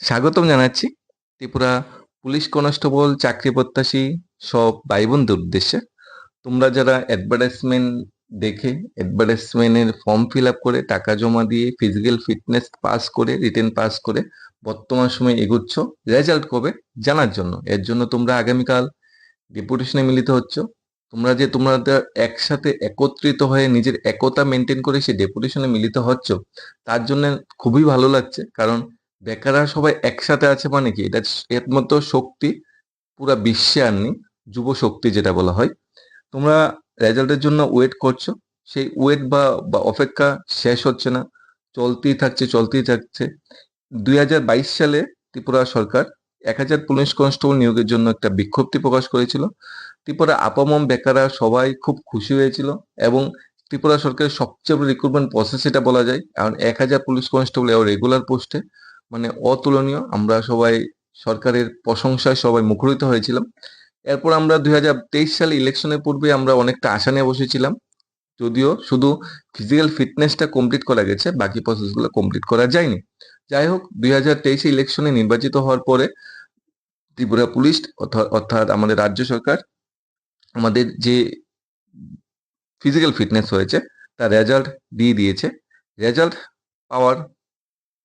স্বাগতম জানাচ্ছি Tripura police constable, চাকরি প্রত্যাশী, সব ভাই বোনদের উদ্দেশ্যে। তোমরা যারা অ্যাডভার্টাইজমেন্ট দেখে অ্যাডভার্টাইজমেন্টের ফর্ম ফিল আপ করে, টাকা জমা দিয়ে ফিজিক্যাল ফিটনেস পাস করে রিটেন পাস করে বর্তমান সময়ে এগুচ্ছ রেজাল্ট কবে জানার জন্য। এর জন্য তোমরা আগামীকাল ডেপুটেশনে মিলিত হচ্ছ। তোমরা যে তোমরা একসাথে একত্রিত হয়ে নিজের একতা মেনটেন করে সেই ডেপুটেশনে মিলিত হচ্ছ, তার জন্য খুবই ভালো লাগছে। কারণ বেকাররা সবাই একসাথে আছে মানে কি? এটা এর মতো শক্তি পুরা বিশ্বে আর নেই, যুব শক্তি যেটা বলা হয়। তোমরা রেজাল্টের জন্য ওয়েট করছ। সেই ওয়েট বা বা অপেক্ষা শেষ হচ্ছে না। চলতেই থাকছে চলতেই থাকছে। দুই হাজার বাইশ সালে ত্রিপুরা সরকার এক হাজার পুলিশ কনস্টেবল নিয়োগের জন্য একটা বিজ্ঞপ্তি প্রকাশ করেছিল। ত্রিপুরা আপামম বেকাররা সবাই খুব খুশি হয়েছিল এবং ত্রিপুরা সরকারের সবচেয়ে বড় রিক্রুটমেন্ট প্রসেস এটা বলা যায় কারণ এক হাজার পুলিশ কনস্টেবল রেগুলার পোস্টে মানে অতুলনীয়। আমরা সবাই সরকারের প্রশংসায় সবাই মুখরিত হয়েছিলাম। এরপর আমরা দুই সালে ইলেকশনের পূর্বে আমরা অনেকটা আশা নিয়ে বসেছিলাম। যদিও শুধু ফিজিক্যাল ফিটনেসটা কমপ্লিট করা গেছে, বাকি প্রসেসগুলো কমপ্লিট করা যায়নি। যাই হোক, দুই হাজার তেইশে ইলেকশনে নির্বাচিত হওয়ার পরে ত্রিপুরা পুলিশ অর্থাৎ আমাদের রাজ্য সরকার আমাদের যে ফিজিক্যাল ফিটনেস হয়েছে, তার রেজাল্ট দিয়ে দিয়েছে। রেজাল্ট পাওয়ার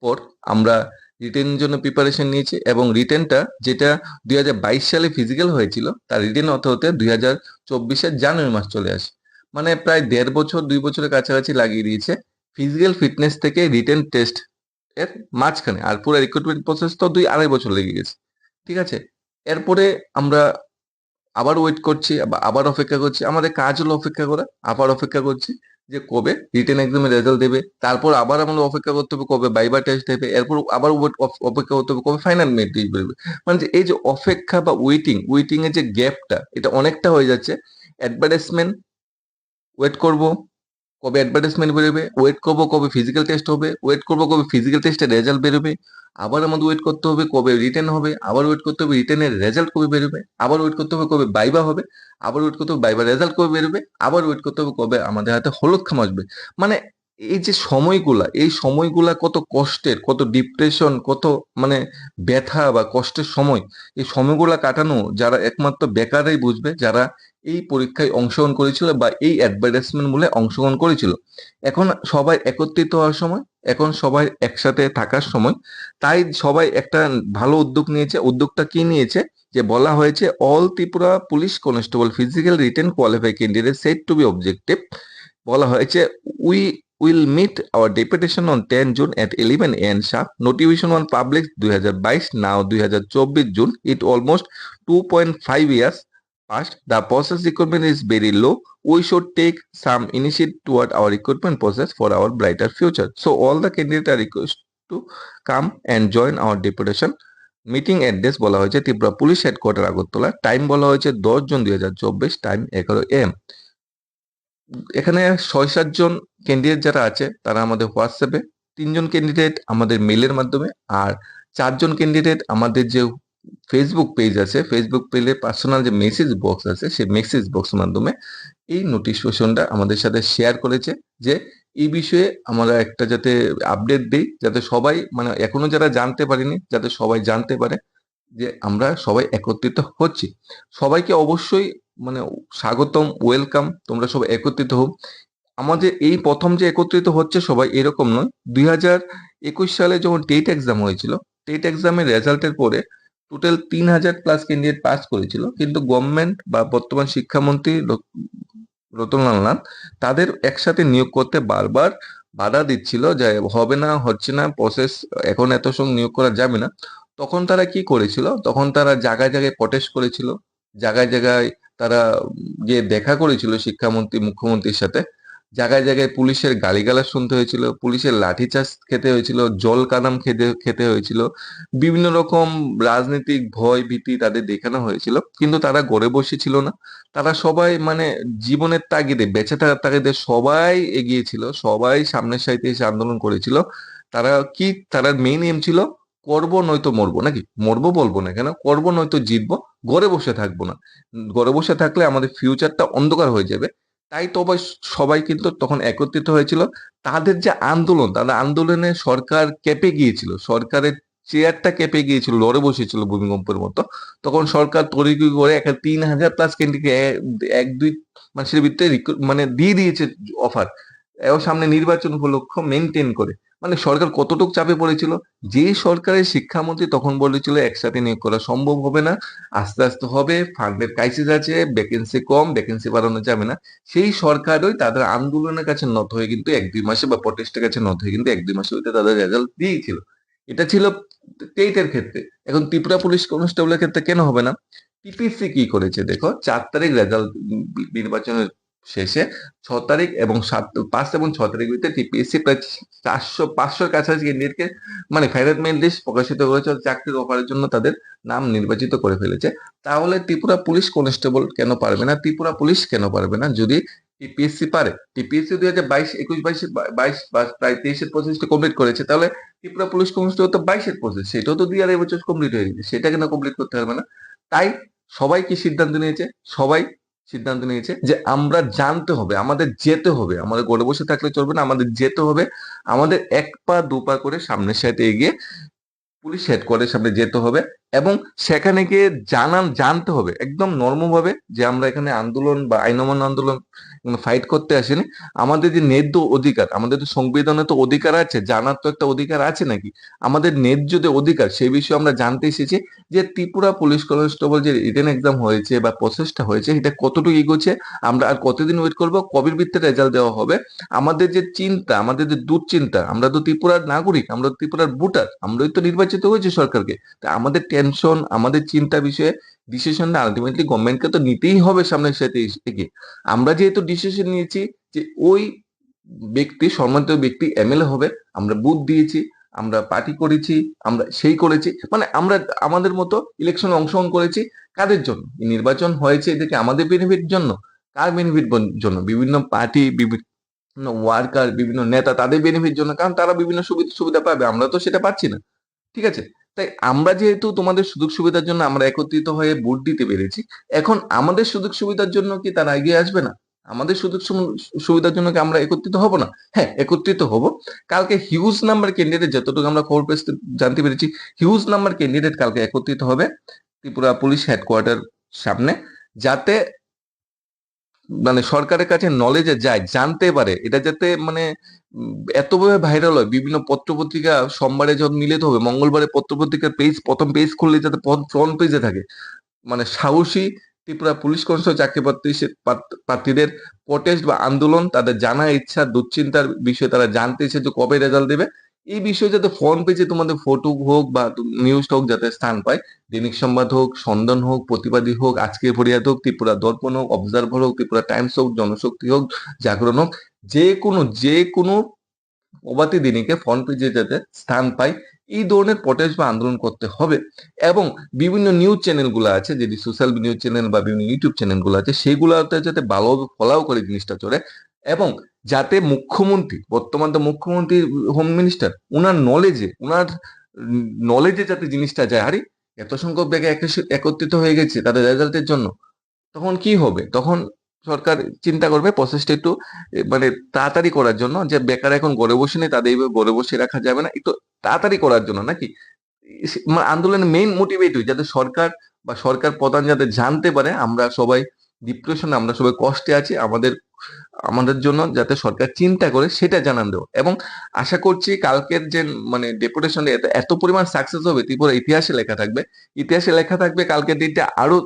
পর আমরা রিটেনের জন্য প্রিপারেশন নিয়েছি এবং রিটেনটা যেটা দুই হাজার বাইশ সালে ফিজিক্যাল হয়েছিল, তার রিটেন হতে হতে দুই হাজার চব্বিশের জানুয়ারি মাস চলে আসে। মানে প্রায় দেড় বছর, দুই বছরের কাছাকাছি লাগিয়ে দিয়েছে ফিজিক্যাল ফিটনেস থেকে রিটেন টেস্ট এর মাঝখানে। আর পুরো রিক্রুটমেন্ট প্রসেস তো দুই আড়াই বছর লেগে গেছে। ঠিক আছে? এরপরে আমরা আবার ওয়েট করছি, আবার অপেক্ষা করছি। আমাদের কাজ হলো অপেক্ষা করা, আবার অপেক্ষা করছি। যে কবে? রিটেন এক্সামের রেজাল্ট দেবে, তারপর আবার আমাদের অপেক্ষা করতে হবে কবে? বাইবা টেস্ট দেবে, এরপর আবার অপেক্ষা করতে হবে কবে? ফাইনাল মেট টেস্ট বেরোবে। মানে যে এই যে অপেক্ষা বা ওয়েটিং ওয়েটিং এর যে গ্যাপটা এটা অনেকটা হয়ে যাচ্ছে। অ্যাডভার্টাইজমেন্ট ওয়েট করব। কবে অ্যাডভার্টাইজমেন্ট বেরোবে ওয়েট করব কবে ফিজিক্যাল টেস্ট হবে ওয়েট করব কবে ফিজিক্যাল টেস্টের রেজাল্ট বেরোবে, আবার আমাদের ওয়েট করতে হবে কবে রিটার্ন হবে, আবার ওয়েট করতে হবে রিটেনের রেজাল্ট কবে বেরোবে, আবার ওয়েট করতে হবে কবে বাইবা হবে, আবার ওয়েট করতে হবে বাইবা রেজাল্ট কবে বেরোবে, আবার ওয়েট করতে হবে কবে আমাদের হাতে হলুদ খাম আসবে। মানে এই যে সময়গুলা, এই সময়গুলা কত কষ্টের, কত ডিপ্রেশন কত মানে ব্যথা বা কষ্টের সময়, এই সময়গুলা কাটানো যারা একমাত্র বেকারই বুঝবে, যারা এই পরীক্ষায় অংশগ্রহণ করেছিল বা এই অ্যাডভার্টাইজমেন্ট মূলে অংশগ্রহণ করেছিল এখন সবাই একত্রিত হওয়ার সময়, এখন সবাই একসাথে থাকার সময়, তাই সবাই একটা ভালো উদ্যোগ নিয়েছে উদ্যোগটা কি নিয়েছে যে বলা হয়েছে all Tripura police constable physical written qualify candidate set to be objective বলা হয়েছে we will meet our deputation on 10 June at 11 am sharp. Notification on public 2022 now 2024 June. It almost 2.5 years past. The process recruitment is very low. We should take some initiative toward our recruitment process for our brighter future. So all the candidates are requested to come and join our deputation. Meeting address বলা হয়েছে Tripura police headquarter Agartala time বলা হয়েছে দশ June দুই হাজার চব্বিশ time এগারো M এখানে ছয় সাতজন ক্যান্ডিডেট যারা আছে তারা আমাদের হোয়াটসঅ্যাপে তিনজন ক্যান্ডিডেট আমাদের মেলের মাধ্যমে আর চারজন ক্যান্ডিডেট আমাদের যে ফেসবুক পেজ আছে। ফেসবুক পেজে পার্সোনাল যে মেসেজ বক্স আছে, সেই মেসেজ বক্স মাধ্যমে এই নোটিফিকেশনটা আমাদের সাথে শেয়ার করেছে যে এই বিষয়ে আমরা একটা যাতে আপডেট দিই, যাতে সবাই মানে এখনও যারা জানতে পারেনি, যাতে সবাই জানতে পারে যে আমরা সবাই একত্রিত হচ্ছি। সবাইকে অবশ্যই মানে স্বাগতম ওয়েলকাম তোমরা সবাই একত্রিত হোক আমাদের এই প্রথম যে একত্রিত হচ্ছে সবাই এরকম নয়। দুই সালে যখন টেট এক্সাম হয়েছিল টেট এক্সামের রেজাল্টের পরে টোটাল তিন হাজার প্লাস ক্যান্ডিডেট পাস করেছিল। কিন্তু গভর্নমেন্ট বা বর্তমান শিক্ষামন্ত্রী রতনলাল নাথ তাদের একসাথে নিয়োগ করতে বারবার বাধা দিচ্ছিল যে হবে না, হচ্ছে না প্রসেস এখন এত সঙ্গে নিয়োগ করা যাবে না। তখন তারা কি করেছিল? তখন তারা জায়গায় জায়গায় প্রটেস্ট করেছিল। জায়গায় জায়গায় তারা গিয়ে দেখা করেছিল শিক্ষামন্ত্রী, মুখ্যমন্ত্রীর সাথে জায়গায় জায়গায় পুলিশের গালিগালাজ শুনতে হয়েছিল, পুলিশের লাঠিচার্জ খেতে হয়েছিল, জল কাদাম খেতে খেতে হয়েছিল, বিভিন্ন রকম রাজনৈতিক ভয় ভীতি তাদের দেখানো হয়েছিল, কিন্তু তারা গড়ে বসেছিল না। তারা সবাই মানে জীবনের তাগিদে, বেঁচে থাকার তাগিদে সবাই এগিয়েছিল সবাই সামনের সাইতে এসে আন্দোলন করেছিল। তারা কি, তারা মেইন এম ছিল, করব নয়তো মরবো, নাকি? মরবো বলব না কেন? করব নয়তো জিতবো ঘরে বসে থাকব না। ঘরে বসে থাকলে আমাদের ফিউচারটা অন্ধকার হয়ে যাবে। তাই তো তবে সবাই কিন্তু তখন একত্রিত হয়েছিল। তাদের যে আন্দোলন তাদের আন্দোলনে সরকার কেঁপে গিয়েছিল, সরকারের চেয়ারটা কেঁপে গিয়েছিল, লড়ে বসেছিল ভূমিকম্পের মতো। তখন সরকার তরি করে একটা তিন হাজার প্লাস ক্যান্ডিকে এক দুই মাসের ভিতরে মানে দিয়ে দিয়েছে অফার এবার সামনে নির্বাচন উপলক্ষ মেনটেন করে। মানে সরকার কতটুকু চাপে পড়েছিল? যে সরকারের শিক্ষামন্ত্রী তখন বলেছিল, একসাথে নিয়োগ করা সম্ভব হবে না। আস্তে আস্তে হবে ফান্ডের ক্রাইসিস আছে ভ্যাকেন্সি কম ভ্যাকেন্সি বাড়ানো যাবে না। সেই সরকারই তাদের আন্দোলনের কাছে নত হয়ে কিন্তু এক দুই মাসে বা প্রটেস্টের কাছে নত হয়ে কিন্তু এক দুই মাসে হইতে তাদের রেজাল্ট দিয়েছিল। এটা ছিল টেটের ক্ষেত্রে। এখন ত্রিপুরা পুলিশ কনস্টেবলের ক্ষেত্রে কেন হবে না? টিপিসি কি করেছে? দেখো, চার তারিখ রেজাল্ট নির্বাচনের শেষে ছ তারিখ এবং সাত, পাঁচ এবং ছ তারিখ ভিতরে টিপিএসসি প্রায় চারশো, পাঁচশোর কাছাকাছি ক্যান্ডিডেটকে মানে মেল লিস্ট প্রকাশিত করেছে চাকরির অফারের জন্য তাদের নাম নির্বাচিত করে ফেলেছে। তাহলে ত্রিপুরা পুলিশ কনস্টেবল কেন পারবে না? ত্রিপুরা পুলিশ কেন পারবে না? যদি টিপিএসসি পারে টিপিএসসি দুই হাজার বাইশ, একুশ, বাইশে, বাইশ প্রায় তেইশের প্রসেসটা কমপ্লিট করেছে, তাহলে ত্রিপুরা পুলিশ কনস্টেবল তো বাইশের প্রসেস সেটাও তো দুই আড়াই বছর কমপ্লিট হয়ে গেছে, সেটা কেন কমপ্লিট করতে পারবে না? তাই সবাই কি সিদ্ধান্ত নিয়েছে? সবাই সিদ্ধান্ত নিয়েছে যে আমরা জানতে হবে, আমাদের যেতে হবে। আমাদের গড়ে বসে থাকলে চলবে না, আমাদের যেতে হবে। আমাদের এক পা, দু পা করে সামনের সাথে এগিয়ে পুলিশ হেডকোয়ার্টারের সামনে যেতে হবে এবং সেখানে গিয়ে জানান, জানতে হবে, একদম নর্মভাবে যে আমরা এখানে আন্দোলন বা আইন আন্দোলন ফাইট করতে আসেনি। আমাদের যে ন্যায্য অধিকার, আমাদের তো সংবিধানে তো অধিকার আছে, জানার তো একটা অধিকার আছে নাকি? আমাদের ন্যায্য যে অধিকার, সেই বিষয়ে আমরা জানতে এসেছি যে ত্রিপুরা পুলিশ কনস্টেবল যে রিটেন এক্সাম হয়েছে বা প্রসেসটা হয়েছে, এটা কতটুকু এগোচ্ছে, আমরা আর কতদিন ওয়েট করব, কবির ভিত্তিতে রেজাল্ট দেওয়া হবে। আমাদের যে চিন্তা, আমাদের যে দুশ্চিন্তা, আমরা তো ত্রিপুরার নাগরিক, আমরা ত্রিপুরার ভোটার, আমরাই তো নির্বাচিত হয়েছি সরকারকে। তা আমাদের টেনশন আমাদের চিন্তা বিষয়ে ডিসিশনটা আলটিমেটলি গভর্নমেন্টকে তো নিতেই হবে সামনের সাথে এগিয়ে আমরা যেহেতু ডিসিশন নিয়েছি যে ওই ব্যক্তি, সম্মানিত ব্যক্তি এমএলএ হবে, আমরা বুথ দিয়েছি, আমরা পার্টি করেছি, আমরা সেই করেছি মানে আমরা আমাদের মতো ইলেকশনে অংশগ্রহণ করেছি। কাদের জন্য? নির্বাচন হয়েছে এদেরকে আমাদের বেনিফিট জন্য। কার বেনিফিট জন্য? বিভিন্ন পার্টি বিভিন্ন ওয়ার্কার বিভিন্ন নেতা তাদের বেনিফিট জন্য, কারণ তারা বিভিন্ন সুবিধা সুবিধা পাবে। আমরা তো সেটা পাচ্ছি না। ঠিক আছে? তাই আমরা যেহেতু তোমাদের সুযোগ সুবিধার জন্য আমরা একত্রিত হয়ে ভোট দিতে পেরেছি, এখন আমাদের সুযোগ সুবিধার জন্য কি তারা এগিয়ে আসবে না? আমাদের সুযোগ সুবিধার জন্য কি আমরা একত্রিত হব না? হ্যাঁ একত্রিত হব। কালকে হিউজ নাম্বার ক্যান্ডিডেট যতটুকু আমরা খবর পেতে জানতে পেরেছি হিউজ নাম্বার ক্যান্ডিডেট কালকে একত্রিত হবে ত্রিপুরা পুলিশ হেডকোয়ার্টার সামনে, যাতে মানে সরকারের কাছে নলেজে যায়, জানতে পারে। এটা যাতে মানে এতভাবে ভাইরাল হয়, বিভিন্ন পত্রপত্রিকা সোমবারে যখন মিলিত হবে, মঙ্গলবারে পত্রপত্রিকার পেজ প্রথম পেজ খুললে যাতে ফ্রন্ট পেজে থাকে। মানে সাহসী ত্রিপুরা পুলিশ কনস্টেবল চাকরি প্রার্থীদের প্রটেস্ট বা আন্দোলন, তাদের জানা ইচ্ছা, দুশ্চিন্তার বিষয়ে তারা জানতে যে কবে রেজাল্ট দেবে। এই বিষয়ে যাতে ফ্রন্ট পেজে তোমাদের ফটো হোক বা নিউজ হোক, যাতে স্থান পায়, দৈনিক সংবাদ হোক, সন্ধান হোক, প্রতিবাদী হোক, আজকের ফরিয়াদ হোক, ত্রিপুরা দর্পণ হোক অবজারভার হোক, ত্রিপুরা টাইমস হোক, জনশক্তি হোক, জাগরণ হোক, যে কোনো যে কোনো প্রবাদী দিনীকে ফ্রন্ট পেজে যাতে স্থান পায়, এই ধরনের প্রটেস্ট বা আন্দোলন করতে হবে। এবং বিভিন্ন নিউজ চ্যানেলগুলো আছে, যেটি সোশ্যাল নিউজ চ্যানেল বা বিভিন্ন ইউটিউব চ্যানেলগুলো আছে, সেগুলোতে যাতে ভালোভাবে ফলাও করে জিনিসটা চলে। এবং যাতে মুখ্যমন্ত্রী, বর্তমান তো মুখ্যমন্ত্রী হোম মিনিস্টার ওনার নলেজে ওনার নলেজে যাতে জিনিসটা যায়। আরে, এত সংখ্যক ব্যাগে একত্রিত হয়ে গেছে তাদের রেজাল্টের জন্য। তখন কি হবে? তখন সরকার চিন্তা করবে প্রসেসটা একটু মানে তাড়াতাড়ি করার জন্য যে বেকার এখন গড়ে বসে নেই, তাদের এইভাবে গড়ে বসে রাখা যাবে না, একটু তাড়াতাড়ি করার জন্য নাকি? মানে আন্দোলনের মেইন মোটিভেট যাতে সরকার বা সরকার প্রধান যাতে জানতে পারে, আমরা সবাই ডিপ্রেশনে আমরা সবাই কষ্টে আছি, আমাদের আমাদের জন্য যাতে সরকার চিন্তা করে সেটা জানান দেব। এবং আশা করছি কালকের যে মানে ডেপুটেশন এত পরিমাণ সাকসেস হবে, ত্রিপুরা ইতিহাসে লেখা থাকবে। ইতিহাসে লেখা থাকবে কালকের ডেটটা আরও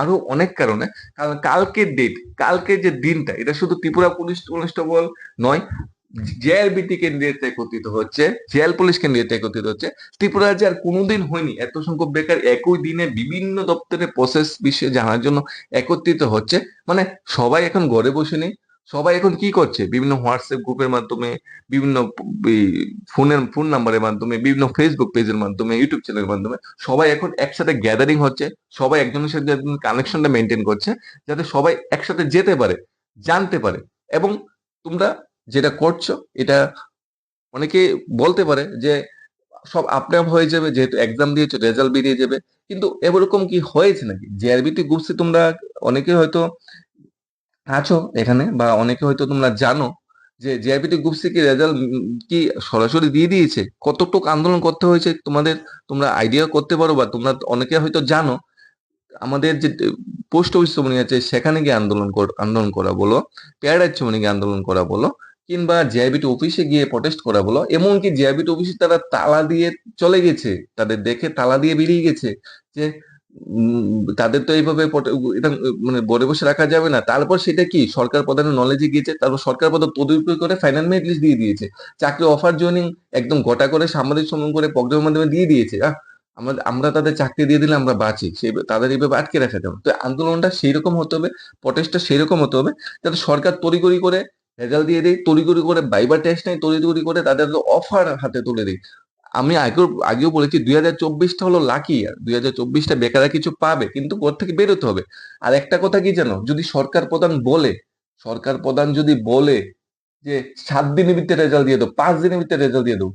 আরও অনেক কারণে। কারণ কালকের ডেট কালকের যে দিনটা, এটা শুধু ত্রিপুরা পুলিশ কনস্টেবল নয় জেএলবিটি কেন্দ্রিত একত্রিত হচ্ছে, জেএল পুলিশ কেন্দ্রিত একত্রিত হচ্ছে। ত্রিপুরা রাজ্যে আর কোনোদিন হয়নি। এত সংখ্যক বেকার একই দিনে বিভিন্ন দপ্তরের প্রসেস বিষয়ে জানার জন্য একত্রিত হচ্ছে। মানে সবাই এখন ঘরে বসে নেই। সবাই এখন কি করছে? বিভিন্ন হোয়াটসঅ্যাপ গ্রুপের মাধ্যমে, বিভিন্ন ফোনের, ফোন নাম্বারের মাধ্যমে, বিভিন্ন ফেসবুক পেজের মাধ্যমে ইউটিউব চ্যানেলের মাধ্যমে সবাই এখন একসাথে গ্যাদারিং হচ্ছে। সবাই একজনের সাথে কানেকশনটা মেনটেন করছে, যাতে সবাই একসাথে যেতে পারে, জানতে পারে। এবং তোমরা যেটা করছ, এটা অনেকে বলতে পারে যে সব আপনি আপ হয়ে যাবে, যেহেতু এক্সাম দিয়েছ রেজাল্ট বেরিয়ে যাবে। কিন্তু এরকম কি হয়েছে নাকি? জেআরবিটি গ্রুপসে তোমরা অনেকে হয়তো আছো এখানে বা অনেকে হয়তো তোমরা জানো যে G I P T group C কি রেজাল্ট কি সরাসরি দিয়ে দিয়েছে? কতটুকু আন্দোলন করতে হয়েছে তোমাদের? তোমরা আইডিয়া করতে পারো বা তোমরা অনেকে হয়তো জানো। আমাদের যে পোস্ট অফিস চমনি আছে, সেখানে গিয়ে আন্দোলন আন্দোলন করা বলো প্যারাডাইজ চমনি গিয়ে আন্দোলন করা বলো। কিংবা জিআইবিটি অফিসে গিয়ে প্রটেস্ট করা বলো এমনকি জিআইবিটি অফিসে তারা তালা দিয়ে চলে গেছে, তাদের দেখে তালা দিয়ে বেরিয়ে গেছে যে তাদের তো এইভাবে এটা মানে বসে বসে রাখা যাবে না। তারপর সেটা কি? সরকার প্রধানের নলেজে গিয়েছে, তারপর সরকার প্রধান তদবির করে ফাইনাল মেরিট লিস্ট দিয়ে দিয়েছে। চাকরি অফার জয়নিং একদম গোটা করে সাংবাদিক সম্মেলন করে প্রোগ্রামের মাধ্যমে দিয়ে দিয়েছে। আমরা আমরা তাদের চাকরি দিয়ে দিলে আমরা বাঁচি, সেই, তাদের এইভাবে আটকে রাখা যাবে। তো আন্দোলনটা সেই রকম হতে হবে প্রটেস্টটা সেই রকম হতে হবে, যাতে সরকার তড়িগড়ি করে রেজাল্ট দিয়ে দেয় তড়িগড়ি করে বাইবার টেস্ট নেই তড়িগড়ি করে তাদের অফার হাতে তুলে দেয় আমি আগেও আগেও বলেছি দুই হাজার চব্বিশটা হলো লাকি ইয়ার দুই হাজার চব্বিশটা বেকাররা কিছু পাবে, কিন্তু ঘর থেকে বেরোতে হবে। আর একটা কথা কি জানো? যদি সরকার প্রধান বলে, সরকার প্রধান যদি বলে যে সাত দিনের ভিতরে রেজাল্ট দিয়ে দাও, পাঁচ দিনের ভিতরে রেজাল্ট দিয়ে দাও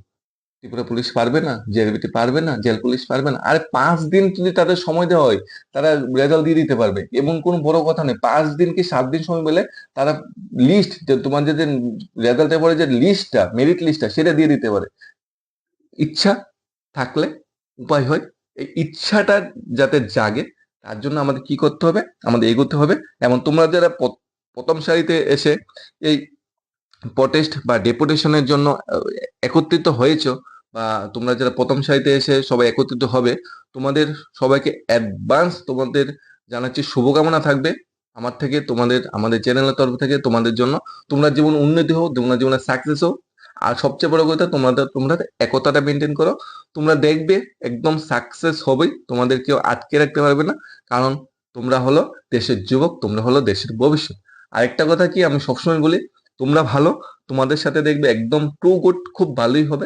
ত্রিপুরা পুলিশ পারবে না জেলবিটি পারবে না, জেল পুলিশ পারবে না। আর পাঁচ দিন যদি তাদের সময় দেওয়া হয়, তারা রেজাল্ট দিয়ে দিতে পারবে। এমন কোনো বড় কথা নেই পাঁচ দিন কি সাত দিন সময় পেলে তারা লিস্ট তোমার যে রেজাল্টের পরে যে লিস্টটা মেরিট লিস্টটা সেটা দিয়ে দিতে পারে। ইচ্ছা থাকলে, উপায় হয়। এই ইচ্ছাটা যাতে জাগে, তার জন্য আমাদের কি করতে হবে? আমাদের এগোতে হবে। এবং তোমরা যারা প্রথম সারিতে এসে এই প্রটেস্ট বা ডেপুটেশনের জন্য একত্রিত হয়েছ বা তোমরা যারা প্রথম সারিতে এসে সবাই একত্রিত হবে, তোমাদের সবাইকে অ্যাডভান্স তোমাদের জানাচ্ছি শুভকামনা থাকবে। আমার থেকে, তোমাদের, আমাদের চ্যানেলের তরফ থেকে, তোমাদের জন্য। তোমরা জীবন উন্নতি হোক, তোমরা জীবনে সাকসেস হোক, আর সবচেয়ে বড় কথা তোমাদের তোমরা একতাটা মেনটেন করো। তোমরা দেখবে একদম সাকসেস হবেই, তোমাদের কেউ আটকে রাখতে পারবে না। কারণ তোমরা হলো দেশের যুবক, তোমরা হলো দেশের ভবিষ্যৎ। আরেকটা কথা কি, আমি সবসময় বলি, তোমরা ভালো, তোমাদের সাথে দেখবে একদম টু গুড খুব ভালোই হবে।